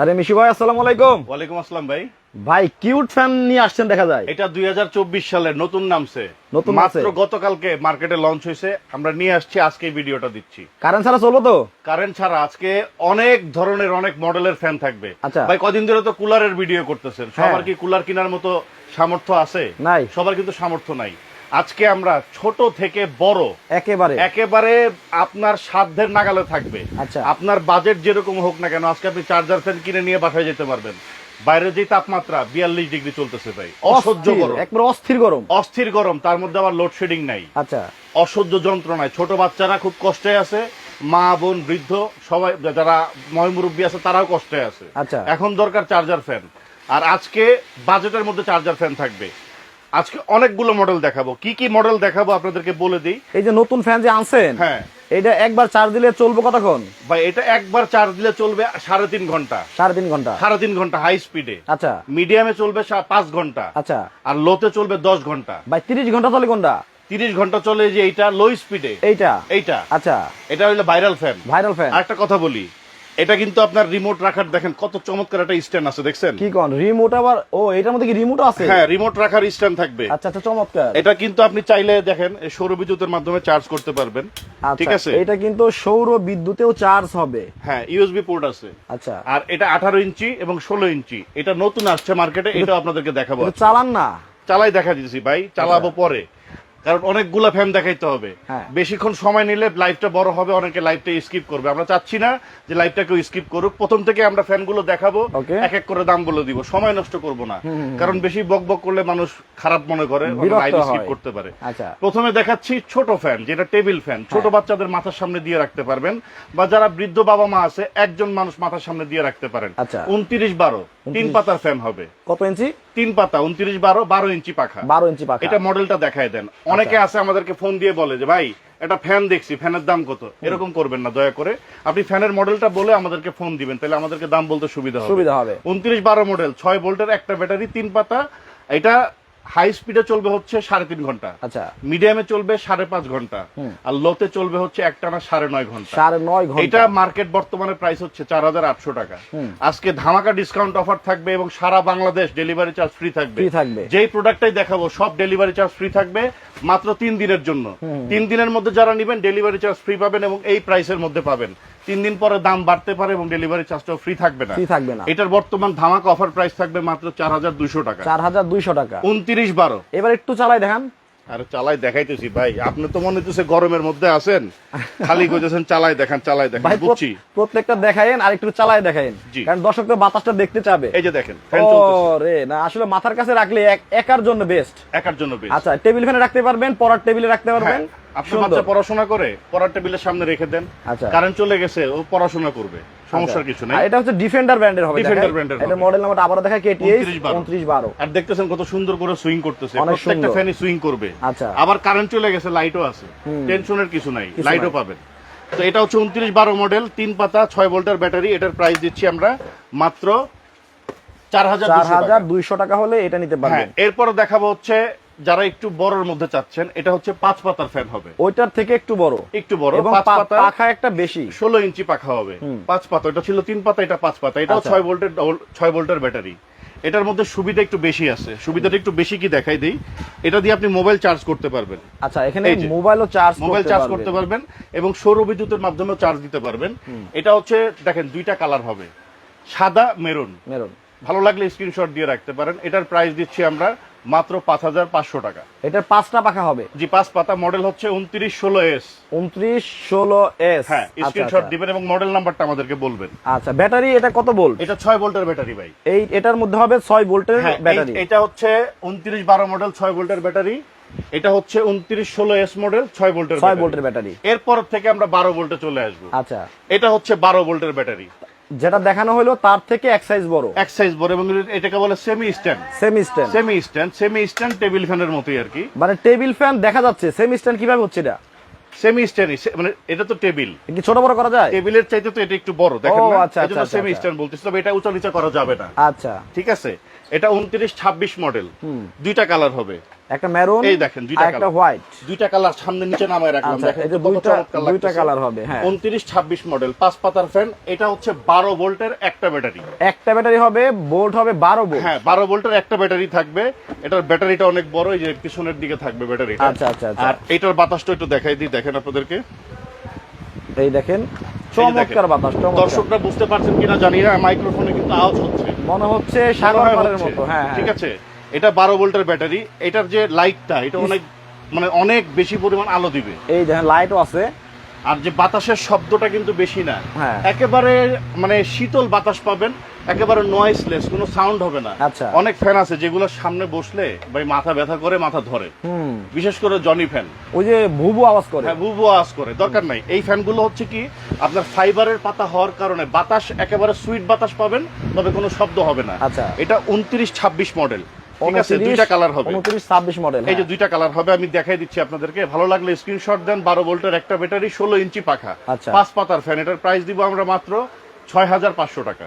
আরে মিশু ভাই আসসালামু আলাইকুম। ওয়ালাইকুম আসসালাম ভাই। ভাই কিউট ফ্যান নিয়ে আসছেন দেখা যায়। এটা দুই সালের নতুন নামছে। নতুন মাত্র গতকালকে মার্কেটে লঞ্চ হয়েছে। আমরা নিয়ে আসছি আজকে ভিডিওটা দিচ্ছি। কারেন্ট ছাড়া চলবো তো? কারেন্ট ছাড়া আজকে অনেক ধরনের অনেক মডেলের ফ্যান থাকবে। আচ্ছা। ভাই কদিন ধরে তো কুলারের ভিডিও করতেছেন। হ্যাঁ। সবার কি কুলার কেনার মতো সামর্থ্য আছে? নাই। সবার কিন্তু সামর্থ্য নাই। আজকে আমরা ছোট থেকে বড়। একেবারে। একেবারে আপনার সাধ্যের নাগালে থাকবে। আচ্ছা। আপনার বাজেট যেরকম হোক না কেন আজকে আপনি চার্জার ফ্যান কিনে নিয়ে বাসায় যেতে পারবেন। বাইরে যে তাপমাত্রা বিয়াল্লিশ ডিগ্রি চলতেছে ভাই। অসহ্য গরম। একবারে অস্থির গরম। অস্থির গরম তার মধ্যে আবার লোডশেডিং নাই। আচ্ছা। অসহ্য যন্ত্রণায়। ছোট বাচ্চারা খুব কষ্টে আছে মা বোন বৃদ্ধ সবাই যারা ময়মুরব্বী আছে তারাও কষ্টে আছে। আচ্ছা। এখন দরকার চার্জার ফ্যান আর আজকে বাজেটের মধ্যে চার্জার ফ্যান থাকবে। আজকে অনেকগুলো মডেল দেখাবো। কি কি মডেল দেখাবো আপনাদেরকে বলে দিই? এই যে নতুন ফ্যান যে আনছেন হ্যাঁ। এটা একবার চার্জ দিলে চলবে কতক্ষণ? ভাই এটা একবার চার্জ দিলে চলবে সাড়ে তিন ঘণ্টা। সাড়ে তিন ঘণ্টা। সাড়ে তিন ঘণ্টা হাই স্পিডে আচ্ছা। মিডিয়ামে চলবে পাঁচ ঘণ্টা। আচ্ছা। আর লোতে চলবে দশ ঘণ্টা। ভাই তিরিশ ঘণ্টা চলে কোনটা? তিরিশ ঘণ্টা চলে যে এইটা লো স্পিডে এইটা? এইটা। আচ্ছা। এটা হইল ভাইরাল ফ্যান ভাইরাল ফ্যান একটা কথা বলি। এটা কিন্তু আপনার রিমোট রাখার দেখেন কত চমৎকার একটা স্ট্যান্ড আছে দেখছেন? কি কোন? রিমোট আবার ও এটার মধ্যে কি রিমোট আছে? হ্যাঁ রিমোট রাখার স্ট্যান্ড থাকবে। আচ্ছা আচ্ছা চমৎকার। এটা কিন্তু আপনি চাইলে দেখেন সৌর বিদ্যুতের মাধ্যমে চার্জ করতে পারবেন। আচ্ছা, ঠিক আছে? এটা কিন্তু সৌর বিদ্যুতেও চার্জ হবে। হ্যাঁ ইউএসবি পোর্ট আছে। আচ্ছা। আর এটা আঠারো ইঞ্চি এবং ষোলো ইঞ্চি। এটা নতুন আসছে মার্কেটে এটা আপনাদেরকে দেখাবো চালান না। চালাই দেখা দিয়েছি ভাই চালাবো পরে। কারণ অনেকগুলা ফ্যান দেখাইতে হবে। হ্যাঁ। বেশিক্ষণ সময় নিলে লাইভটা বড় হবে অনেকে লাইভটা স্কিপ করবে। আমরা চাচ্ছি না যে লাইভটা কেউ স্কিপ করুক। প্রথম থেকে আমরা ফ্যানগুলো দেখাবো এক এক করে দাম বলে দিব। সময় নষ্ট করব না। কারণ বেশি বক বক করলে মানুষ খারাপ মনে করে লাইভ স্কিপ করতে পারে। আচ্ছা। প্রথমে দেখাচ্ছি ছোট ফ্যান যেটা টেবিল ফ্যান ছোট বাচ্চাদের মাথার সামনে দিয়ে রাখতে পারবেন বা যারা বৃদ্ধ বাবা মা আছে একজন মানুষ মাথার সামনে দিয়ে রাখতে পারেন। আচ্ছা। উনত্রিশ বারো। তিন পাতার ফ্যান হবে। কত ইঞ্চি? তিন পাতা উনত্রিশ বারো বারো ইঞ্চি পাখা। বারো ইঞ্চি পাখা। এটা মডেলটা দেখায় দেন। অনেকে আচ্ছা। আছে আমাদেরকে ফোন দিয়ে বলে যে ভাই একটা ফ্যান দেখছি ফ্যানের দাম কত? এরকম করবেন না দয়া করে। আপনি ফ্যানের মডেলটা বলে আমাদেরকে ফোন দিবেন তাহলে আমাদেরকে দাম বলতে সুবিধা হবে। সুবিধা হবে। উনত্রিশ বারো মডেল ছয় ভোল্টের একটা ব্যাটারি তিন পাতা। এটা হাই স্পিডে চলবে হচ্ছে সাড়ে তিন ঘণ্টা। আচ্ছা। মিডিয়ামে চলবে সাড়ে পাঁচ ঘণ্টা। আর লোতে চলবে হচ্ছে একটানা সাড়ে নয় ঘণ্টা। সাড়ে নয় ঘণ্টা। এটা মার্কেট বর্তমানে প্রাইস হচ্ছে চার হাজার আটশো টাকা। আজকে ধামাকা ডিসকাউন্ট অফার থাকবে এবং সারা বাংলাদেশ ডেলিভারি চার্জ ফ্রি থাকবে। থাকবে। যেই প্রোডাক্টটাই দেখাবো সব ডেলিভারি চার্জ ফ্রি থাকবে মাত্র তিন দিনের জন্য। তিন দিনের মধ্যে যারা নেবেন ডেলিভারি চার্জ ফ্রি পাবেন এবং এই প্রাইসের মধ্যে পাবেন। তিন দিন পরে দাম বাড়তে পারে এবং ডেলিভারি চার্জটাও ফ্রি থাকবে না। ফ্রি থাকবে না। এটার বর্তমান ধামাকা অফার প্রাইস থাকবে মাত্র চার হাজার দুইশো টাকা। চার হাজার দুইশো টাকা। উনত্রিশ বারো। এবার একটু চালাই দেখান। আরে চালাই দেখাইতেছি ভাই। আপনি তো মনে হচ্ছে গরমের মধ্যে আছেন। খালি কইতেছেন চালাই দেখান চালাই দেখান বুঝছি। প্রত্যেকটা দেখায়েন আর একটু চালাই দেখায়েন কারণ দর্শক তো বাতাসটা দেখতে চাবে। এই যে দেখেন ফ্যান চলতেছে। ও রে না আসলে মাথার কাছে রাখলে এক- একার জন্য বেস্ট একার জন্য বেশ আচ্ছা টেবিল ফ্যানে রাখতে পারবেন পড়ার টেবিলে রাখতে পারবেন। হ্যাঁ, আপনার বাচ্চা পড়াশোনা করে পড়ার টেবিলের সামনে রেখে দেন। আচ্ছা। কারেন্ট চলে গেছে ও পড়াশোনা করবে। সমস্যার কিছু নেই। এটা হচ্ছে ডিফেন্ডার ব্র্যান্ডের হবে brand এর এটা মডেল নাম্বারটা আবারও দেখা কেটিএইচ 29 উনত্রিশ বারো। আর দেখতেছেন কত সুন্দর করে সুইং করতেছে। প্রত্যেকটা। ফ্যানই সুইং করবে। আচ্ছা। আবার কারেন্ট চলে গেছে লাইটও আছে। টেনশনের কিছু নাই লাইটও। পাবেন। তো এটা হচ্ছে উনত্রিশ বারো মডেল তিন পাতা ছয় ভোল্টের ব্যাটারি। এটার প্রাইস দিচ্ছি আমরা মাত্র চার হাজার দুইশো টাকা। হলে এটা নিতে হ্যাঁ পারবেন এরপর দেখাবো হচ্ছে যারা একটু বড়র মধ্যে চাচ্ছেন এটা হচ্ছে পাঁচ পাতার ফ্যান হবে। ওইটার থেকে একটু বড়। একটু বড় এবং পাঁচ পাতা পাখা একটা বেশি। ষোলো ইঞ্চি পাখা হবে। পাঁচ পাতা এটা ছিল তিন পাতা এটা পাঁচ পাতা। এটাও আচ্ছা। ছয় ভোল্টের ছয় ভোল্টের ব্যাটারি। এটার মধ্যে সুবিধা একটু বেশি আছে। সুবিধাটা একটু বেশি কি দেখাই দেই? এটা দিয়ে আপনি মোবাইল চার্জ করতে পারবেন। আচ্ছা এখানে মোবাইলও চার্জ মোবাইল চার্জ করতে পারবেন। এবং সৌর বিদ্যুতের মাধ্যমেও চার্জ দিতে পারবেন। এটা হচ্ছে দেখেন দুইটা কালার হবে। সাদা মেরুন। মেরুন। ভালো লাগলে স্ক্রিনশট দিয়ে রাখতে পারেন। এটার প্রাইস দিচ্ছি আমরা মাত্র পাঁচ হাজার পাঁচশো টাকা। এটার পাঁচটা পাখা হবে? জি পাঁচ পাতা। মডেল হচ্ছে উনত্রিশ ষোলো এস উনত্রিশ ষোলো এস হ্যাঁ স্ক্রিনশট দিবেন এবং মডেল নাম্বারটা আমাদেরকে বলবেন। আচ্ছা ব্যাটারি এটা কত ভোল্ট এটা ছয় ভোল্টের ব্যাটারি ভাই। এই এটার মধ্যে হবে ছয় ভোল্টের হ্যাঁ ব্যাটারি। এটা হচ্ছে উনত্রিশ বারো মডেল ছয় ভোল্টের ব্যাটারি। এটা হচ্ছে উনত্রিশ ষোলো এস মডেল ছয় ভোল্টের ছয়। ভোল্টের ব্যাটারি। এরপর থেকে আমরা বারো ভোল্টে চলে আসব। আচ্ছা। এটা হচ্ছে বারো ভোল্টের ব্যাটারি। যেটা দেখানো হলো তার থেকে এক সাইজ বড়। এক সাইজ বড় এবং এটাকে বলে semi stand semi stand semi stand semi stand table ফ্যানের মতোই আর কি। মানে টেবিল ফ্যান দেখা যাচ্ছে সেমি স্ট্যান্ড কীভাবে হচ্ছে এটা? সেমি স্ট্যান্ড মানে এটা তো টেবিল কি ছোট বড় করা যায়? টেবিলের চাইতে তো এটা একটু বড় দেখেন না? আচ্ছা, আচ্ছা, সেমি আচ্ছা। স্ট্যান্ড বলতেছি তবে এটা উঁচা নিচা করা যাবে না। আচ্ছা। ঠিক আছে? এটা উনত্রিশ ছাব্বিশ মডেল দুইটা কালার হবে। একটা মেরুন এই দেখেন, দুইটা একটা হোয়াইট দুইটা কালার সামনে নিচে নামায় রাখলাম আচ্ছা, দেখেন দুইটা- দুইটা colour হবে, হ্যাঁ। 29 26 মডেল পাঁচ পাতার ফ্যান এটা হচ্ছে 12 ভোল্টের একটা ব্যাটারি। একটা ব্যাটারি হবে বোল্ট হবে বারো বোল্ট। হ্যাঁ 12 ভোল্টের একটা ব্যাটারি থাকবে এটার ব্যাটারিটা অনেক বড় এই যে পিছনের দিকে থাকবে ব্যাটারিটা। আচ্ছা, আচ্ছা, আচ্ছা। আর এটার বাতাসটা একটু দেখাই দিই দেখেন আপনাদেরকে। এই দেখেন চমৎকার বাতাস দর্শকরা বুঝতে পারছেন কিনা জানি না মাইক্রোফোনে কিন্তু আওয়াজ হচ্ছে। মনে হচ্ছে সাগর মনে হয়। মতো হ্যাঁ। ঠিক আছে? এটা বারো ভোল্টের ব্যাটারি এটার যে লাইটটা এটা অনেক মানে অনেক বেশি পরিমাণ আলো দিবে। এই দেখেন লাইটও আছে। আর যে বাতাসের শব্দটা কিন্তু বেশি না। হ্যাঁ। একেবারে মানে শীতল বাতাস পাবেন একেবারে নয়েসলেস কোনো সাউন্ড হবে না। আচ্ছা। অনেক ফ্যান আছে যেগুলো সামনে বসলে ভাই মাথা ব্যথা করে মাথা ধরে। হুম। বিশেষ করে জনি ফ্যান ওই যে ভুবু আওয়াজ করে। হ্যাঁ বুবু আওয়াজ করে দরকার নাই। এই ফ্যানগুলো হচ্ছে কি আপনার ফাইবারের পাতা হওয়ার কারণে বাতাস একেবারে সুইট বাতাস পাবেন তবে কোনো শব্দ হবে না। আচ্ছা। এটা উনত্রিশ ছাব্বিশ মডেল ঠিক আছে 29 দুইটা কালার হবে। উনত্রিশ ছাব্বিশ মডেল এই যে দুইটা কালার হবে আমি দেখাই দিচ্ছি আপনাদেরকে। ভালো লাগলে স্ক্রিনশট দেন বারো ভোল্টের একটা ব্যাটারি ষোলো ইঞ্চি পাখা। আচ্ছা। পাঁচ পাতার ফ্যান এটার প্রাইস দিব আমরা মাত্র ছয় হাজার পাঁচশো টাকা।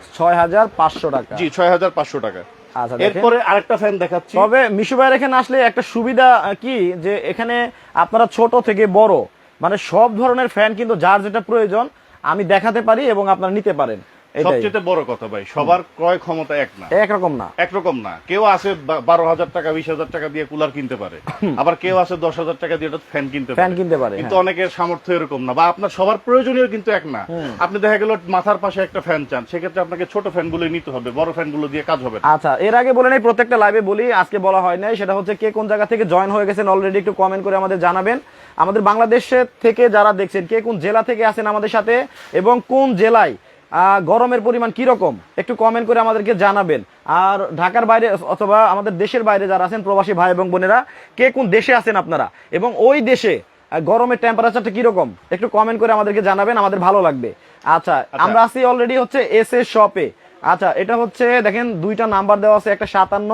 টাকা। জি আচ্ছা এরপরে আরেকটা ফ্যান দেখাচ্ছি। তবে মিশু ভাইয়ের এখানে আসলে একটা সুবিধা কি যে এখানে আপনারা ছোট থেকে বড় মানে সব ধরনের ফ্যান কিন্তু যার যেটা প্রয়োজন আমি দেখাতে পারি এবং আপনারা নিতে পারেন। সবচেয়ে বড় কথা ভাই সবার ক্রয় ক্ষমতা এক না। একরকম না। একরকম না। কেউ আছে বারো হাজার টাকা বিশ হাজার টাকা দিয়ে কুলার কিনতে পারে। আবার কেউ আছে দশ হাজার টাকা দিয়ে ফ্যান কিনতে ফ্যান কিনতে পারে, কিন্তু হ্যাঁ। অনেকের সামর্থ্য এরকম না বা আপনার সবার প্রয়োজনীয় কিন্তু এক না। আপনি দেখা গেল মাথার পাশে একটা ফ্যান চান সেক্ষেত্রে আপনাকে ছোট ফ্যানগুলো নিতে হবে বড় ফ্যানগুলো দিয়ে কাজ হবে আচ্ছা এর আগে বলে নেই প্রত্যেকটা লাইভে বলি আজকে বলা হয় নাই সেটা হচ্ছে কে কোন জায়গা থেকে জয়েন হয়ে গেছেন অলরেডি একটু কমেন্ট করে আমাদের জানাবেন। আমাদের বাংলাদেশের থেকে যারা দেখছেন কে কোন জেলা থেকে আছেন আমাদের সাথে এবং কোন জেলায় গরমের পরিমাণ কীরকম? একটু কমেন্ট করে আমাদেরকে জানাবেন। আর ঢাকার বাইরে অথবা আমাদের দেশের বাইরে যারা আছেন প্রবাসী ভাই এবং বোনেরা কে কোন দেশে আছেন আপনারা? এবং ওই দেশে গরমের টেম্পারেচারটা কীরকম? একটু কমেন্ট করে আমাদেরকে জানাবেন আমাদের ভালো লাগবে। আচ্ছা আমরা আছি অলরেডি হচ্ছে এস এস শপে আচ্ছা এটা হচ্ছে দেখেন দুইটা নাম্বার দেওয়া আছে একটা সাতান্ন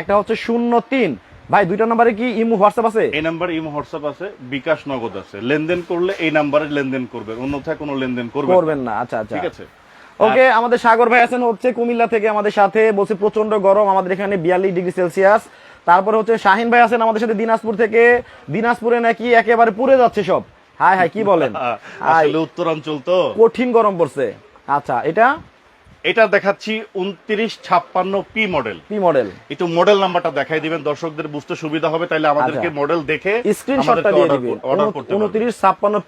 একটা হচ্ছে শূন্য তিন। ভাই দুইটা নাম্বারে কি ইমু হোয়াটসঅ্যাপ আছে? এই নাম্বার ইমো হোয়াটসঅ্যাপ আছে বিকাশ নগদ আছে। লেনদেন করলে এই নাম্বারে লেনদেন করবেন অন্যথায় কোনো লেনদেন করবেন করবেন না আচ্ছা আচ্ছা। ঠিক আছে? ওকে আমাদের সাগর ভাই আছেন হচ্ছে কুমিল্লা থেকে আমাদের সাথে বলছে প্রচণ্ড গরম আমাদের এখানে বিয়াল্লিশ ডিগ্রি সেলসিয়াস। তারপরে হচ্ছে শাহিন ভাই আছেন আমাদের সাথে দিনাজপুর থেকে। দিনাজপুরে নাকি একেবারে পুড়ে যাচ্ছে সব। হাই হাই কি বলেন? আসলে উত্তরাঞ্চল তো। কঠিন গরম পড়ছে। আচ্ছা এটা? এটা দেখাচ্ছি উনত্রিশ ছাপ্পান্ন পি মডেল কি মডেল একটু মডেল নাম্বারটা দেখাই দিবেন দর্শকদের বুঝতে সুবিধা হবে তাইলে আমাদেরকে আচ্ছা। মডেল দেখে স্ক্রিনশটটা দিয়ে দিবেন অর্ডার করতে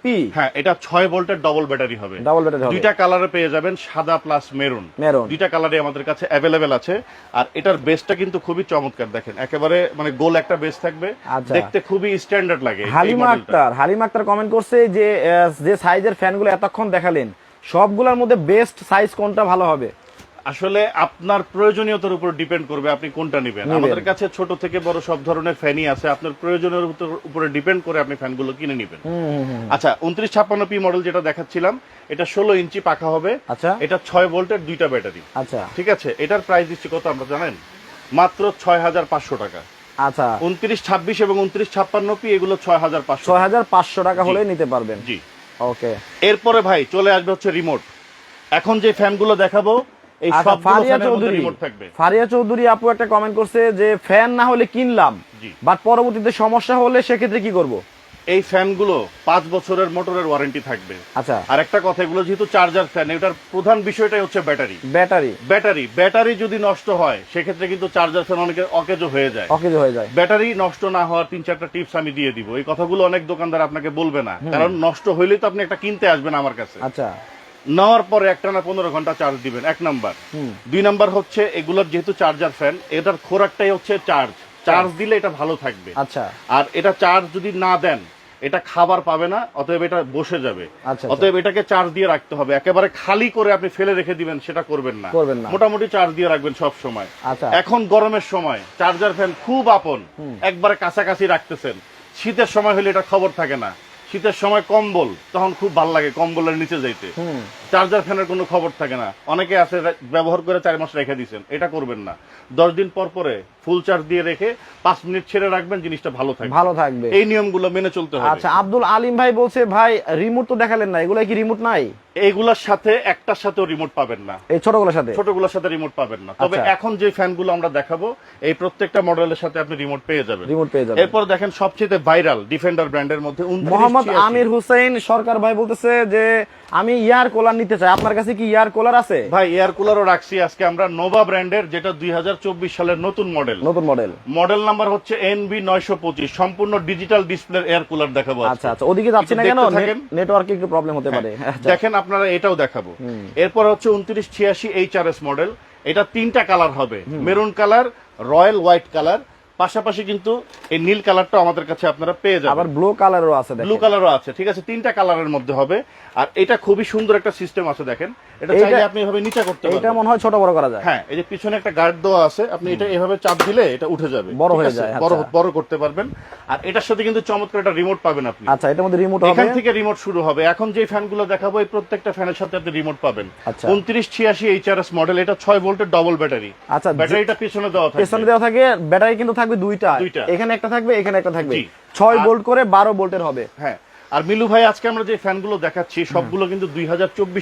পি হ্যাঁ এটা ভোল্টের ডবল ব্যাটারি হবে। ডাবল ব্যাটারি হবে। দুইটা কালারে পেয়ে যাবেন সাদা প্লাস মেরুন মেরুন। দুইটা কালারে আমাদের কাছে অ্যাভেলেবেল আছে। আর এটার বেসটা কিন্তু খুবই চমৎকার দেখেন। একেবারে মানে গোল একটা বেস থাকবে। আচ্ছা। দেখতে খুবই স্ট্যান্ডার্ড লাগে হালিমা আক্তার হালিমা আক্তার কমেন্ট করছে যে যে সাইজের ফ্যানগুলো এতক্ষণ দেখালেন সবগুলোর মধ্যে বেস্ট সাইজ কোনটা ভালো হবে? আসলে আপনার প্রয়োজনীয়তার উপর ডিপেন্ড করবে আপনি কোনটা নেবেন। আমাদের কাছে ছোট থেকে বড় সব ধরনের ফ্যানই আছে আপনার প্রয়োজনের উপরে ডিপেন্ড করে আপনি ফ্যানগুলো কিনে নেবেন। আচ্ছা উনত্রিশ ছাপ্পান্ন পি মডেল যেটা দেখাচ্ছিলাম এটা ষোলো ইঞ্চি পাখা হবে। আচ্ছা। এটা ছয় ভোল্টের দুইটা ব্যাটারি। আচ্ছা। ঠিক আছে? এটার প্রাইস দিচ্ছি কত আমরা জানেন? মাত্র ছয় হাজার পাঁচশো টাকা। আচ্ছা। উনত্রিশ ছাব্বিশ এবং উনত্রিশ ছাপ্পান্ন পি এগুলো ছয় হাজার পাঁচশো। ছয় হাজার পাঁচশো টাকা হলে নিতে পারবেন। জি। ওকে। এরপরে ভাই চলে আসবে হচ্ছে রিমোট এখন যে ফ্যানগুলো দেখাবো এই আচ্ছা ফারিয়া চৌধুরী। রিমোট থাকবে। ফারিয়া চৌধুরী আপু একটা কমেন্ট করছে যে ফ্যান না হলে কিনলাম বাট পরবর্তীতে সমস্যা হলে সেক্ষেত্রে কি করব? এই ফ্যানগুলো পাঁচ বছরের মোটরের ওয়ারেন্টি থাকবে। আচ্ছা। আর একটা কথা এগুলো যেহেতু চার্জার ফ্যান এটার প্রধান বিষয়টাই হচ্ছে ব্যাটারি। ব্যাটারি। ব্যাটারি ব্যাটারি যদি নষ্ট হয় সেক্ষেত্রে কিন্তু চার্জার ফ্যান অনেকের অকেজো হয়ে যায়। অকেজ হয়ে যায়। ব্যাটারি নষ্ট না হওয়ার তিন চারটা টিপস আমি দিয়ে দিব। এই কথাগুলো অনেক দোকানদার আপনাকে বলবে না। কারণ নষ্ট হইলেই তো আপনি একটা কিনতে আসবেন আমার কাছে। আচ্ছা। নেওয়ার পরে একটা না পনেরো ঘণ্টা চার্জ দিবেন এক নাম্বার। দুই নাম্বার হচ্ছে এগুলোর যেহেতু চার্জার ফ্যান এটার খোরাকটাই হচ্ছে চার্জ। চার্জ দিলে এটা ভালো থাকবে। আচ্ছা। আর এটা চার্জ যদি না দেন এটা খাবার পাবে না অতএব এটা বসে যাবে। আচ্ছা, অতএব এটাকে চার্জ দিয়ে রাখতে হবে। একেবারে খালি করে আপনি ফেলে রেখে দিবেন সেটা করবেন না। করবেন না। মোটামুটি চার্জ দিয়ে রাখবেন সব সময়। আচ্ছা। এখন গরমের সময় চার্জার ফ্যান খুব আপন। একবারে কাছাকাছি রাখতেছেন। শীতের সময় হলে এটা খবর থাকে না। শীতের সময় কম্বল তখন খুব ভালো লাগে কম্বলের নিচে যাইতে। চার্জার ফ্যানের কোনো খবর থাকে না। অনেকে আছে ব্যবহার করে চার মাস রেখে দিয়েছেন। এটা করবেন না। দশ দিন পর পরে ফুল চার্জ দিয়ে রেখে পাঁচ মিনিট ছেড়ে রাখবেন জিনিসটা ভালো থাকবে। ভালো থাকবে। এই নিয়মগুলো মেনে চলতে হবে। আচ্ছা আব্দুল আলিম ভাই বলছে ভাই রিমোট তো দেখালেন না। এগুলো কি রিমোট নাই? এইগুলোর সাথে একটার সাথেও রিমোট পাবেন না। এই ছোটগুলোর সাথে? ছোটগুলোর সাথে রিমোট পাবেন না। তবে আচ্ছা। এখন যে ফ্যানগুলো আমরা দেখাবো এই প্রত্যেকটা মডেলের সাথে আপনি রিমোট পেয়ে যাবেন। রিমোট পেয়ে যাবেন। এরপর দেখেন সবচেয়ে ভাইরাল ডিফেন্ডার ব্র্যান্ডের মধ্যে মোহাম্মদ আমির হুসেন সরকার ভাই বলতেছে যে আমি ইয়ার কুলার নিতে চাই আপনার কাছে কি ইয়ার কুলার আছে? ভাই এয়ার কুলারও রাখছি। আজকে আমরা নোভা ব্র্যান্ডের যেটা দুই হাজার চব্বিশ সালের নতুন মডেল নতুন মডেল মডেল নাম্বার হচ্ছে এনবি নয়শো পঁচিশ। সম্পূর্ণ ডিজিটাল ডিসপ্লে এয়ার কুলার দেখাবো আচ্ছা আচ্ছা। ওদিকে যাচ্ছি না কেন? নেটওয়ার্কে একটু প্রবলেম হতে পারে। আচ্ছা। দেখেন আপনারা এটাও দেখাবো। এরপর হচ্ছে উনত্রিশ ছিয়াশি এইচ আর এস মডেল এটা তিনটা কালার হবে। Maroon colour royal white colour পাশাপাশি কিন্তু এই নীল কালারটা আমাদের কাছে আপনারা পেয়ে যাবেন। আবার ব্লু কালারও আছে ব্লু কালারও আছে ঠিক আছে? তিনটা কালারের মধ্যে হবে। আর এটা খুবই সুন্দর একটা সিস্টেম আছে দেখেন। এটা চাইলে আপনি এভাবে নিচে করতে এটা মনে হয় ছোট বড় করা যায়। হ্যাঁ এই যে পিছনে একটা গার্ড দেওয়া আছে আপনি এটা এভাবে চাপ দিলে এটা উঠে যাবে। বড় হয়ে যায়, বড় আচ্ছা। বড় করতে পারবেন। আর এটার সাথে কিন্তু চমৎকার একটা রিমোট পাবেন আপনি। আচ্ছা এটার মধ্যে রিমোট হবে। এখান থেকে রিমোট শুরু হবে। এখন যে ফ্যানগুলো দেখাবো এই প্রত্যেকটা ফ্যানের সাথে আপনি রিমোট পাবেন। আচ্ছা। উনত্রিশ ছিয়াশি এইচআরএস মডেল এটা ছয় ভোল্টের ডবল ব্যাটারি আচ্ছা, ব্যাটারিটা পিছনে দেওয়া পেছনে পিছনে দেওয়া থাকে ব্যাটারি কিন্তু থাকবে দুইটা। দুইটা। এখানে একটা থাকবে এখানে একটা থাকবে। ছয় ভোল্ট করে বারো ভোল্টের হবে। হ্যাঁ। আর মিলু ভাই আজকে আমরা যে ফ্যানগুলো দেখাচ্ছি সবগুলো কিন্তু দুই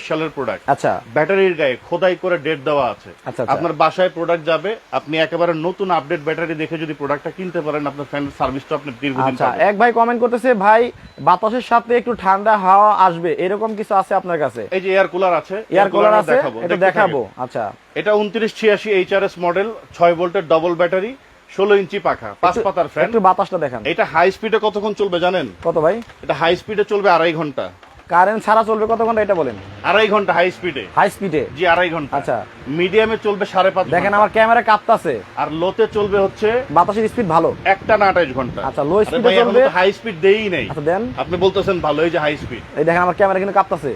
সালের প্রোডাক্ট আচ্ছা। ব্যাটারির গায়ে খোদাই করে ডেট দেওয়া আছে। আচ্ছা, আচ্ছা। আপনার বাসায় প্রোডাক্ট যাবে আপনি একেবারে নতুন আপডেট ব্যাটারি দেখে যদি প্রোডাক্টটা কিনতে পারেন আপনার ফ্যানের সার্ভিসটা আপনি দীর্ঘদিন আচ্ছা এক ভাই কমেন্ট করতেছে ভাই বাতাসের সাথে একটু ঠান্ডা হাওয়া আসবে এরকম কিছু আছে আপনার কাছে? এই যে এয়ার কুলার আছে এয়ার কুলার আছে এটা দেখাবো আচ্ছা। এটা উনত্রিশ ছিয়াশি এইচআরএস মডেল ছয় ভোল্টের ডবল ব্যাটারি ষোলো ইঞ্চি পাখা পাঁচ পাতার ফ্যান একটু বাতাসটা দেখান। এটা হাই স্পিডে কতক্ষণ চলবে জানেন? কত ভাই? এটা হাই স্পিডে চলবে আড়াই ঘণ্টা। কারেন্ট ছাড়া চলবে কত ঘণ্টা এটা বলেন? আড়াই ঘণ্টা হাই স্পিডে হাই স্পিডে জি আড়াই ঘণ্টা। আচ্ছা। মিডিয়ামে চলবে সাড়ে পাঁচ দেখেন আমার ক্যামেরা কাঁপতাছে। আর লোতে চলবে হচ্ছে বাতাসের স্পিড ভালো। একটা না আঠাইশ ঘণ্টা। আচ্ছা, speed এ চলবে? হাই স্পিড দেই নেই। আচ্ছা দেন। আপনি বলতেছেন ভালো এই যে হাই স্পিড এই দেখেন আমার ক্যামেরা কিন্তু কাঁপতাছে।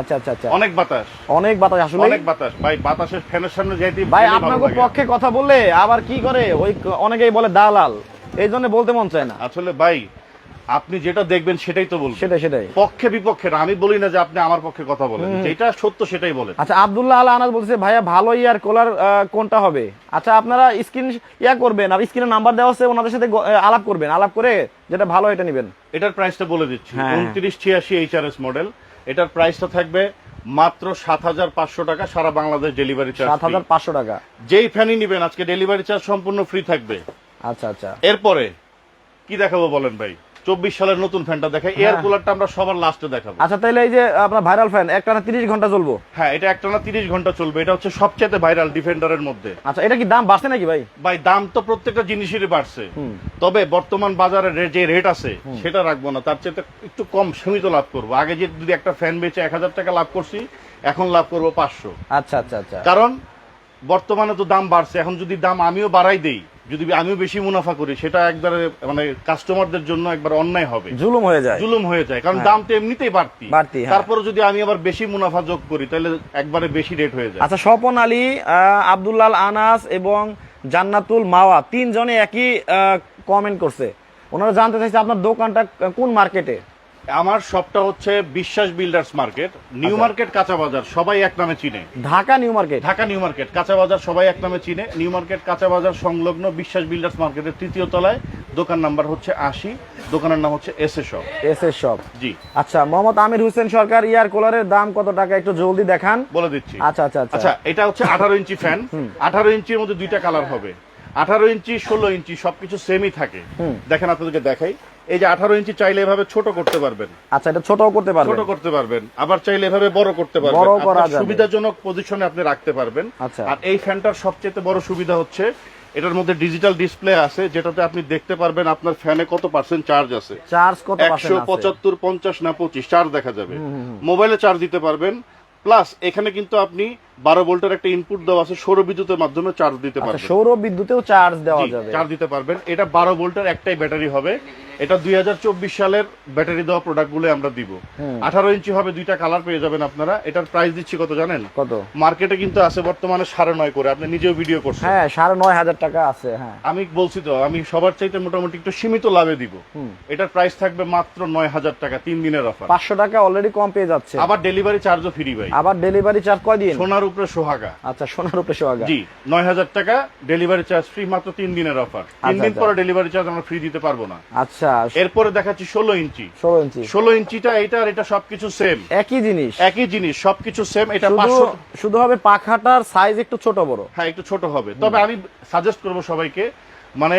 আচ্ছা আচ্ছা আচ্ছা। অনেক বাতাস। অনেক বাতাস আসলে। অনেক বাতাস। ভাই বাতাসের ফ্যানের সামনে যাইতে ভাই গেলেই ভালো আপনাকে লাগে। পক্ষে কথা বললে আবার কি করে? ওই অনেকেই বলে দালাল। এই জন্য বলতে মন চায় না। আসলে ভাই আপনি যেটা দেখবেন সেটাই তো বলবেন। সেটাই সেটাই। পক্ষে বিপক্ষে না আমি বলি না যে আপনি আমার পক্ষে কথা বলেন। যেটা সত্য সেটাই বলেন। আচ্ছা আব্দুল্লাহ আল আনাস বলতেছে ভাইয়া ভালো ইয়ার কোলার কোনটা হবে? আচ্ছা আপনারা স্ক্রিন ইয়া করবেন আর স্ক্রিনে নাম্বার দেওয়া আছে ওনাদের সাথে আলাপ করবেন। আলাপ করে যেটা ভালো এটা নেবেন। এটার প্রাইসটা বলে দিচ্ছি। হ্যাঁ। উনত্রিশ ছিয়াশি এইচআরএস মডেল এটার প্রাইসটা থাকবে মাত্র সাত হাজার পাঁচশো টাকা সারা বাংলাদেশ ডেলিভারি চার্জ সাত হাজার পাঁচশো টাকা। যেই ফ্যানই নিবেন আজকে ডেলিভারি চার্জ সম্পূর্ণ ফ্রি থাকবে। আচ্ছা আচ্ছা। এরপরে কি দেখাবো বলেন ভাই? চব্বিশ সালের নতুন ফ্যানটা দেখাই। এয়ার কুলারটা আমরা সবার লাস্টে দেখাবো। আচ্ছা তাহলে এই যে আপনার ভাইরাল ফ্যান একটা না তিরিশ ঘণ্টা চলবো? হ্যাঁ এটা একটা না তিরিশ ঘণ্টা চলবে। এটা হচ্ছে সবচেয়ে ভাইরাল ডিফেন্ডারের মধ্যে। আচ্ছা এটা কি দাম বাড়ছে নাকি ভাই? ভাই দাম তো প্রত্যেকটা জিনিসেরই বাড়ছে। তবে বর্তমান বাজারে যে রেট আছে সেটা রাখব না। তার চেয়ে একটু কম সীমিত লাভ করব। আগে যে যদি একটা ফ্যান বেচে এক হাজার টাকা লাভ করছি এখন লাভ করব পাঁচশো। আচ্ছা আচ্ছা আচ্ছা। কারণ বর্তমানে তো দাম বাড়ছে এখন যদি দাম আমিও বাড়াই দেই যদি আমিও বেশি মুনাফা করি সেটা একবারে মানে কাস্টমারদের জন্য একবার অন্যায় হবে। জুলুম হয়ে যায়। জুলুম হয়ে যায় কারণ দাম তো এমনিতেই বাড়তি। বাড়তি, হ্যাঁ। তারপরে যদি আমি আবার বেশি মুনাফা যোগ করি তাহলে একবারে বেশি রেট হয়ে যায়। আচ্ছা স্বপন আলী আহ, আব্দুল্লাল আনাস এবং জান্নাতুল মাওয়া তিনজনে একই কমেন্ট করছে। ওনারা জানতে চাইছে আপনার দোকানটা কোন মার্কেটে আমার শপটা হচ্ছে বিশ্বাস বিল্ডার্স মার্কেট নিউ। মার্কেট কাঁচা বাজার সবাই এক নামে চিনে। Dhaka new market Dhaka new market কাঁচা বাজার সবাই এক নামে চিনে। নিউ মার্কেট কাঁচা বাজার সংলগ্ন বিশ্বাস বিল্ডার্স মার্কেটের তৃতীয় তলায়। দোকান নাম্বার হচ্ছে আশি দোকানের নাম হচ্ছে S A shop S S shop জি। আচ্ছা মোহাম্মদ আমির হোসেন সরকার ইয়ার কুলারের দাম কত টাকা একটু জলদি দেখান? বলে দিচ্ছি। আচ্ছা আচ্ছা আচ্ছা। আচ্ছা এটা হচ্ছে আঠারো ইঞ্চি ফ্যান আঠারো ইঞ্চির মধ্যে দুইটা কালার হবে। আঠারো ইঞ্চি ষোলো ইঞ্চি সবকিছু সেমই থাকে। দেখেন আপনাদেরকে দেখাই। এই যে আঠারো ইঞ্চি চাইলে এভাবে ছোট করতে পারবেন। আচ্ছা এটা ছোটও করতে পারবেন। ছোট করতে পারবেন। আবার চাইলে এভাবে বড় করতে পারবেন। বড় করা যাবে। সুবিধাজনক পজিশনে আপনি রাখতে পারবেন। আচ্ছা। আর এই ফ্যানটার সবচেয়ে বড় সুবিধা হচ্ছে এটার মধ্যে ডিজিটাল ডিসপ্লে আছে যেটাতে আপনি দেখতে পারবেন আপনার ফ্যানে কত পার্সেন্ট চার্জ আছে। চার্জ কত একশো পঁচাত্তর পঞ্চাশ না পঁচিশ চার্জ দেখা যাবে। মোবাইলে চার্জ দিতে পারবেন। প্লাস এখানে কিন্তু আপনি বারো ভোল্টের একটা ইনপুট দেওয়া আছে সৌর বিদ্যুতের মাধ্যমে চার্জ দিতে আচ্ছা পারবেন সৌর বিদ্যুতেও চার্জ দেওয়া যাবে। চার্জ দিতে পারবেন। এটা বারো ভোল্টের একটাই ব্যাটারি হবে। এটা দুই সালের ব্যাটারি দেওয়া প্রোডাক্টগুলো আমরা দিব। আঠারো ইঞ্চি হবে দুইটা কালার পেয়ে যাবেন আপনারা। এটার প্রাইস দিচ্ছি কত জানেন? কত? মার্কেটে কিন্তু আছে বর্তমানে সাড়ে নয় করে। আপনি নিজেও ভিডিও করছেন। হ্যাঁ সাড়ে নয় হাজার টাকা আছে হ্যাঁ। আমি বলছি তো আমি সবার চাইতে মোটামুটি একটু সীমিত লাভে দিব। এটার প্রাইস থাকবে মাত্র নয় হাজার টাকা তিন দিনের অফার পাঁচশো টাকা অলরেডি কম পেয়ে যাচ্ছে। আবার ডেলিভারি চার্জও ফ্রি ভাই। আবার ডেলিভারি চার্জ কয় দিন সোনার উপরে সোহাগা। আচ্ছা সোনার উপরে সোহাগা। জি নয় হাজার টাকা ডেলিভারি চার্জ ফ্রি মাত্র তিন দিনের অফার তিন দিন আচ্ছা। পরে ডেলিভারি চার্জ আমরা ফ্রি দিতে পারব না। আচ্ছা এরপরে দেখাচ্ছি ষোলো ইঞ্চি। ষোলো ইঞ্চি। ষোলো ইঞ্চিটা এটা আর এটা সবকিছু সেম একই জিনিস। একই জিনিস সবকিছু সেম এটা পাঁচশো শুধু হবে পাখাটার সাইজ একটু ছোট বড়। হ্যাঁ একটু ছোট হবে। তবে আমি সাজেস্ট করব সবাইকে মানে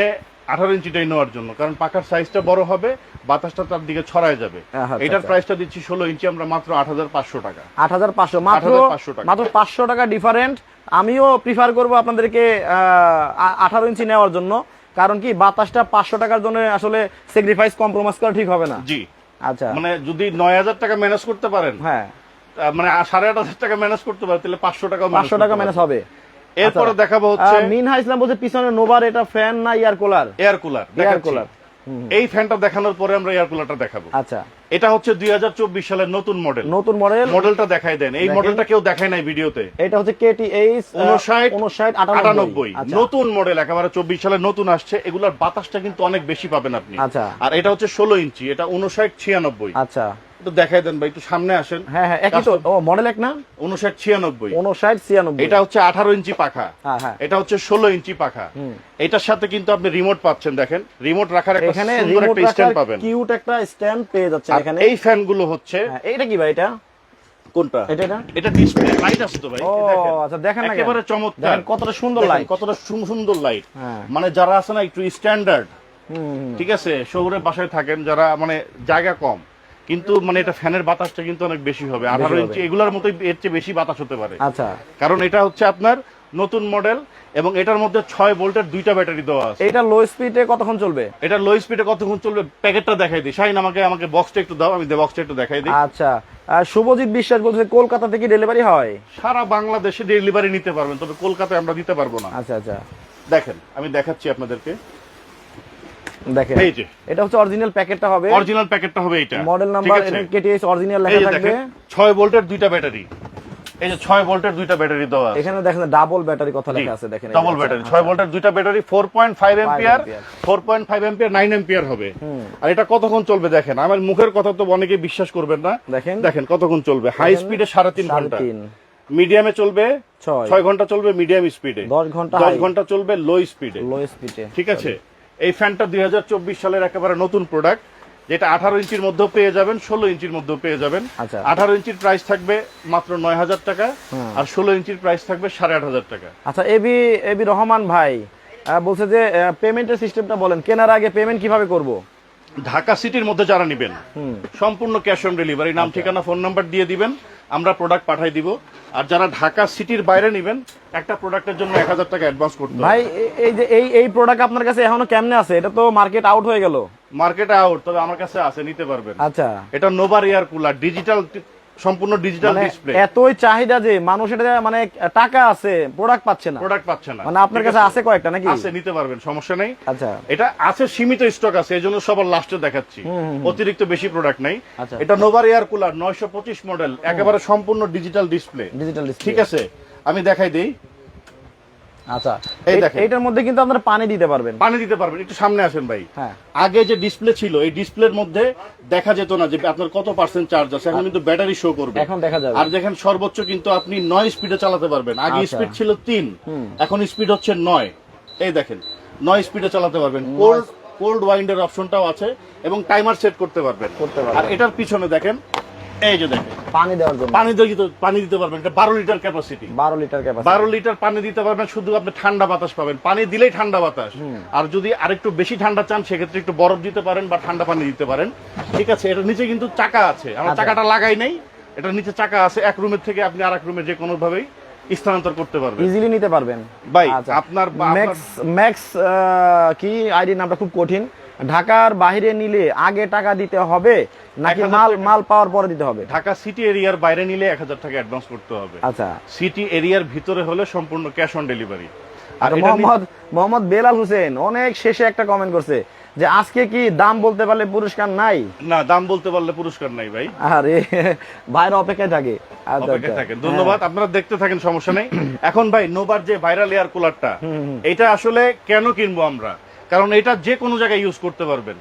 আঠারো ইঞ্চিটাই নেওয়ার জন্য কারণ পাখার সাইজটা বড় হবে বাতাসটা তার দিকে ছড়ায় যাবে। আচ্ছা, এটার আচ্ছা। প্রাইসটা দিচ্ছি ষোলো ইঞ্চি আমরা মাত্র আট হাজার পাঁচশো টাকা। আট হাজার পাঁচশো মাত্র 8,500 টাকা। মাত্র পাঁচশো টাকা ডিফারেন্ট আমিও প্রিফার করব আপনাদেরকে আঠারো ইঞ্চি নেওয়ার জন্য। কারণ কি বাতাসটা পাঁচশো টাকার জন্য আসলে স্যাক্রিফাইস কম্প্রোমাইজ করা ঠিক হবে না। জি। আচ্ছা। মানে যদি নয় হাজার টাকা ম্যানেজ করতে পারেন হ্যাঁ। মানে সাড়ে আট হাজার টাকা ম্যানেজ করতে পারেন তাহলে পাঁচশো টাকা পাঁচশো টাকা ম্যানেজ হবে। এরপরে আচ্ছা। দেখাবো হচ্ছে মিনহা ইসলাম বলছে পিছনে নোভার এটা ফ্যান না air cooler? Air cooler air cooler. এই ফ্যানটা দেখানোর পরে আমরা এয়ার কুলারটা দেখাবো। আচ্ছা। এটা হচ্ছে দুই সালের নতুন মডেল। নতুন মডেল। মডেলটা দেখাই দেন। এই। মডেলটা কেউ দেখায় নাই ভিডিওতে। এটা হচ্ছে কেটি এইচ উনষাট উনষাট আটানব্বই। আটানব্বই। আচ্ছা। নতুন মডেল একেবারে চব্বিশ সালে নতুন আসছে। এগুলার বাতাসটা কিন্তু অনেক বেশি পাবেন আপনি। আচ্ছা। আর এটা হচ্ছে ষোলো ইঞ্চি এটা উনষাট ছিয়ানব্বই। আচ্ছা। একটু দেখাই দেন ভাই একটু সামনে আসেন। হ্যাঁ হ্যাঁ একই তো। ও মডেল এক না? উনষাট ছিয়ানব্বই। উনষাট ছিয়ানব্বই। এটা হচ্ছে আঠারো ইঞ্চি পাখা। হ্যাঁ হ্যাঁ। এটা হচ্ছে ষোলো ইঞ্চি পাখা। এটার সাথে কিন্তু আপনি রিমোট পাচ্ছেন দেখেন। রিমোট রাখার একটা এখানে সুন্দর রিমোট একটা স্ট্যান্ড পাবেন। কিউট একটা স্ট্যান্ড পেয়ে যাচ্ছে এখানে। এই ফ্যানগুলো হচ্ছে হ্যাঁ, এটা কি ভাই এটা? কোনটা? এটা এটা? এটা ডিসপ্লে লাইট আছে তো ভাই। ও আচ্ছা দেখেন না একেবারে চমৎকার। কতটা সুন্দর লাইট কতটা সুন্দর লাইট। মানে যারা আছে না একটু স্ট্যান্ডার্ড ঠিক আছে? শহরে বাসায় থাকেন যারা মানে জায়গা কম কিন্তু মানে এটা ফ্যানের বাতাসটা কিন্তু অনেক বেশি হবে। আঠারো ইঞ্চি এগুলোর মতোই এর চেয়ে বেশি বাতাস হতে পারে। আচ্ছা। কারণ এটা হচ্ছে আপনার নতুন মডেল এবং এটার মধ্যে ছয় ভোল্টের দুইটা ব্যাটারি দেওয়া আছে। এটা লো স্পিডে কতক্ষণ চলবে? এটা লো স্পিডে কতক্ষণ চলবে? প্যাকেটটা দেখাই দিই। শাহিন আমাকে আমাকে বক্সটা একটু দাও আমি বক্সটা একটু দেখাই দিই। আচ্ছা। আর শুভজিৎ বিশ্বাস বলছে কলকাতা থেকে ডেলিভারি হয়? সারা বাংলাদেশে ডেলিভারি নিতে পারবেন তবে কলকাতায় আমরা দিতে পারব না। আচ্ছা আচ্ছা। দেখেন আমি দেখাচ্ছি আপনাদেরকে। দেখেন এই যে। এটা হচ্ছে অরিজিনাল প্যাকেটটা হবে। অরিজিনাল প্যাকেটটা হবে এটা মডেল নাম্বার কেটিএস অরিজিনাল লেখা থাকবে দেখেন ছয় ভোল্টের দুইটা ব্যাটারি। এই যে ছয় ভোল্টের দুইটা ব্যাটারি দেওয়া আছে। এখানে দেখেন ডাবল ব্যাটারি কথা লেখা আছে দেখেন ডবল ব্যাটারি ছয় ভোল্টের দুইটা battery four point five ampere ampere। Four point five ampere nine ampere হবে। আর এটা কতক্ষণ চলবে দেখেন? আমার মুখের কথা তো অনেকে বিশ্বাস করবেন না। দেখেন। দেখেন কতক্ষণ চলবে? হাই স্পিডে সাড়ে তিন সাড়ে ঘণ্টা। মিডিয়ামে চলবে ছয়। ঘণ্টা চলবে মিডিয়াম স্পিডে দশ ঘণ্টা দশ। ঘণ্টা চলবে লো স্পিডে লো স্পিডে ঠিক আছে? এই ফ্যানটা দুই হাজার চব্বিশ সালের একেবারে নতুন প্রোডাক্ট যেটা আঠারো ইঞ্চির মধ্যেও পেয়ে যাবেন ষোলো ইঞ্চির মধ্যেও পেয়ে যাবেন। আচ্ছা। আঠারো ইঞ্চির প্রাইস থাকবে মাত্র নয় হাজার টাকা আর ষোলো ইঞ্চির প্রাইস থাকবে সাড়ে আট হাজার টাকা। আচ্ছা এবি এবি রহমান ভাই বলছে যে পেমেন্টের সিস্টেমটা বলেন কেনার আগে পেমেন্ট কীভাবে করব? ঢাকা সিটির মধ্যে যারা নেবেন সম্পূর্ণ ক্যাশ অন ডেলিভারি নাম ঠিকানা ফোন নাম্বার দিয়ে দিবেন। আমরা প্রোডাক্ট পাঠাই দিব। আর যারা ঢাকা সিটির বাইরে নেবেন একটা প্রোডাক্টের জন্য এক হাজার টাকা অ্যাডভান্স করতে ভাই এই যে এই এই প্রোডাক্ট আপনার কাছে এখনও কেমনে আছে? এটা তো মার্কেট আউট হয়ে গেল। মার্কেট আউট তবে আমার কাছে আছে নিতে পারবেন। আচ্ছা। এটা নোভার এয়ার কুলার ডিজিটাল সম্পূর্ণ ডিজিটাল মানে ডিসপ্লে এতই চাহিদা যে মানুষ এটা মানে টাকা আছে প্রোডাক্ট পাচ্ছে না। প্রোডাক্ট পাচ্ছে না। মানে আপনার কাছে আছে। কয়েকটা নাকি? আছে নিতে পারবেন সমস্যা নেই। আচ্ছা। এটা আছে সীমিত স্টক আছে এজন্য জন্য সবার লাস্টে দেখাচ্ছি। অতিরিক্ত বেশি প্রোডাক্ট নাই। আচ্ছা। এটা নোভার এয়ার কুলার নয়শো পঁচিশ মডেল একেবারে সম্পূর্ণ ডিজিটাল ডিসপ্লে ডিজিটাল ডিসপ্লে ঠিক আছে? আমি দেখাই দিই। আচ্ছা। এই দেখেন। মধ্যে কিন্তু আপনারা পানি দিতে পারবেন। পানি দিতে পারবেন একটু সামনে আসেন ভাই। হ্যাঁ। আগে যে ডিসপ্লে ছিল এই ডিসপ্লের মধ্যে দেখা যেত না যে আপনার কত পার্সেন্ট চার্জ আছে এখন কিন্তু ব্যাটারি শো করবে। এখন দেখা যাবে। আর দেখেন সর্বোচ্চ কিন্তু আপনি নয় স্পিডে চালাতে পারবেন। আগে আচ্ছা। স্পিড ছিল তিন এখন স্পিড হচ্ছে নয়। এই দেখেন নয় স্পিডে চালাতে পারবেন। কোল্ড কোল্ড ওয়াইন্ডের অপশনটাও আছে এবং টাইমার সেট করতে পারবেন। করতে পারবেন। আর এটার পিছনে দেখেন এই যে দেখেন। পানি দেওয়ার জন্য। পানি দিতে পানি দিতে পারবেন। এটা বারো লিটার ক্যাপাসিটি বারো লিটার ক্যাপাসিটি বারো লিটার পানি দিতে পারবেন শুধু আপনি ঠান্ডা বাতাস পাবেন। পানি দিলেই ঠান্ডা বাতাস। আর যদি আরেকটু বেশি ঠান্ডা চান সেক্ষেত্রে একটু বরফ দিতে পারেন বা ঠান্ডা পানি দিতে পারেন। ঠিক আছে এটার নিচে কিন্তু চাকা আছে। আমরা আচ্ছা। চাকাটা লাগাই নাই। এটার নিচে চাকা আছে। এক রুমের থেকে আপনি আরেক রুমে যে কোনো ভাবেই স্থানান্তর করতে পারবেন। ইজিলি নিতে পারবেন। ভাই, আচ্ছা। আপনার ম্যাক্স ম্যাক্স কি? আইডি নামটা খুব কঠিন। ঢাকার বাইরে নিলে আগে টাকা দিতে হবে নাকি মাল মাল পাওয়ার পরে দিতে হবে? ঢাকা সিটি এরিয়ার বাইরে নিলে এক হাজার টাকা অ্যাডভান্স করতে হবে। আচ্ছা। সিটি এরিয়ার ভিতরে হলে সম্পূর্ণ ক্যাশ অন ডেলিভারি আর মোহাম্মদ মোহাম্মদ বেলাল হোসেন অনেক শেষে একটা কমেন্ট করছে যে আজকে কি দাম বলতে পারলে পুরস্কার নাই? না দাম বলতে পারলে পুরস্কার নাই ভাই। আরে ভাইরা অপেক্ষায় থাকে। আচ্ছা, অপেক্ষায় আচ্ছা। থাকেন ধন্যবাদ আপনারা দেখতে থাকেন সমস্যা নেই। এখন ভাই নোবার যে ভাইরাল এয়ার কুলারটা এটা আসলে কেন কিনবো আমরা? কারণ এটা যে কোনো জায়গায় ইউজ করতে পারবেন।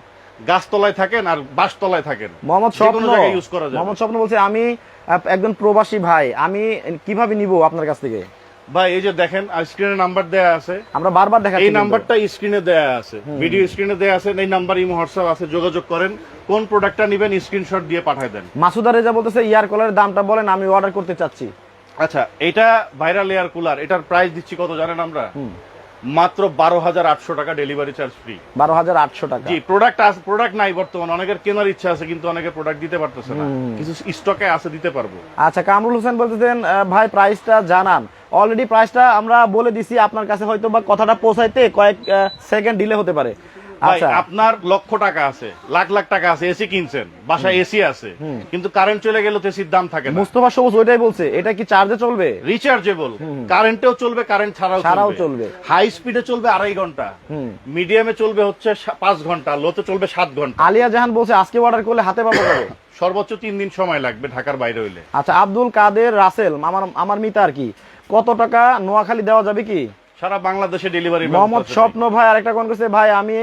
গাছতলায় থাকেন আর বাসতলায় থাকেন। মোহাম্মদ স্বপ্ন জায়গায় ইউজ করা যাবে। মোহাম্মদ স্বপ্ন বলছে আমি একজন প্রবাসী ভাই আমি কীভাবে নিব আপনার কাছ থেকে? ভাই এই যে দেখেন স্ক্রিনে নাম্বার দেয়া আছে। আমরা বারবার দেখাচ্ছি এই নাম্বারটা স্ক্রিনে দেয়া আছে। ভিডিও স্ক্রিনে দেয়া আছে এই নাম্বার ইমো হোয়াটসঅ্যাপ আছে যোগাযোগ করেন। কোন প্রোডাক্টটা নেবেন স্ক্রিনশট দিয়ে পাঠায় দেন। মাসুদা রেজা বলতেছে ইয়ার কলারের দামটা বলেন আমি অর্ডার করতে চাচ্ছি। আচ্ছা এটা ভাইরাল এয়ার কুলার এটার প্রাইস দিচ্ছি কত জানেন আমরা? মাত্র বারো হাজার আটশো টাকা ডেলিভারি চার্জ ফ্রি বারো হাজার আটশো টাকা। জি প্রোডাক্ট আস প্রোডাক্ট নাই বর্তমানে। অনেকের কেনার ইচ্ছা আছে কিন্তু অনেকে প্রোডাক্ট দিতে পারতেছে না। কিছু স্টকে আছে দিতে পারব। আচ্ছা কামরুল হোসেন বলতেছেন ভাই প্রাইসটা জানান। অলরেডি প্রাইসটা আমরা বলে দিছি আপনার কাছে হয়তো বা কথাটা পৌঁছাইতে কয়েক সেকেন্ড ডিলে হতে পারে। আচ্ছা। আপনার লক্ষ টাকা আছে লাখ লাখ টাকা আছে এসি কিনছেন বাসায় এসি আছে কিন্তু কারেন্ট চলে গেলে তো এসির দাম থাকে না। মুস্তফা সবুজ ওইটাই বলছে এটা কি চার্জে চলবে? রিচার্জেবল কারেন্টেও চলবে কারেন্ট ছাড়াও ছাড়াও চলবে। হাই স্পিডে চলবে আড়াই ঘণ্টা মিডিয়ামে চলবে হচ্ছে পাঁচ ঘণ্টা লোতে চলবে সাত ঘণ্টা। আলিয়া জাহান বলছে আজকে অর্ডার করলে হাতে পাবো কবে সর্বোচ্চ তিন দিন সময় লাগবে ঢাকার বাইরে হইলে। আচ্ছা আব্দুল কাদের রাসেল আমার আমার মিতা আর কি কত টাকা নোয়াখালী দেওয়া যাবে কি? সারা বাংলাদেশে ডেলিভারি মোহাম্মদ স্বপ্ন ভাই আরেকটা কোন করছে ভাই আমি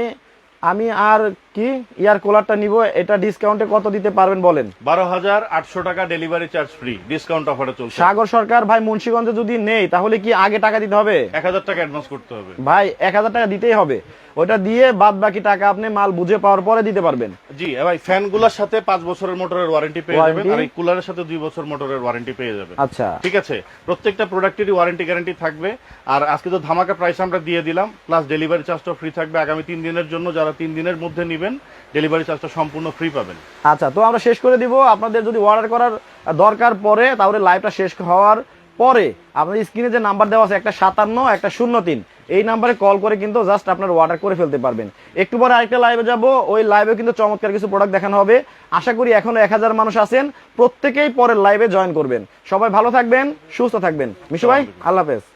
আমি আর কি ইয়ার কুলারটা নিব? এটা ডিসকাউন্টে কত দিতে পারবেন বলেন? বারো হাজার আটশো টাকা ডেলিভারি চার্জ ফ্রি ডিসকাউন্ট অফারে চলছে। সাগর সরকার ভাই মুন্সিগঞ্জে যদি নেই তাহলে কি আগে টাকা দিতে হবে? এক হাজার টাকা অ্যাডভান্স করতে হবে। ভাই এক হাজার টাকা দিতেই হবে। ওটা দিয়ে বাদ বাকি টাকা আপনি মাল বুঝে পাওয়ার পরে দিতে পারবেন। জি ভাই ফ্যানগুলোর সাথে পাঁচ বছরের মোটরের ওয়ারেন্টি পেয়ে যাবেন? আর এই কুলারের সাথে দুই বছর মোটরের ওয়ারেন্টি পেয়ে যাবেন। আচ্ছা। ঠিক আছে? প্রত্যেকটা প্রোডাক্টেরই ওয়ারেন্টি গ্যারান্টি থাকবে আর আজকে তো ধামাকা প্রাইস আমরা দিয়ে দিলাম প্লাস ডেলিভারি চার্জটা ফ্রি থাকবে। আগামী তিন দিনের জন্য যারা তিন দিনের মধ্যে নেবেন ডেলিভারি চার্জটা সম্পূর্ণ ফ্রি পাবেন। আচ্ছা তো আমরা শেষ করে দিব। আপনাদের যদি অর্ডার করার দরকার পড়ে তাহলে লাইভটা শেষ হওয়ার পরে আপনার স্ক্রিনে যে নাম্বার দেওয়া আছে একটা সাতান্ন একটা শূন্য তিন এই নাম্বারে কল করে কিন্তু জাস্ট আপনার অর্ডার করে ফেলতে পারবেন। একটু পরে আরেকটা লাইভে যাব ওই লাইভে কিন্তু চমৎকার কিছু প্রোডাক্ট দেখানো হবে। আশা করি এখনও এক হাজার মানুষ আছেন প্রত্যেকেই পরের লাইভে জয়েন করবেন। সবাই ভালো থাকবেন সুস্থ থাকবেন। মিশু ভাই আল্লাহ হাফেজ।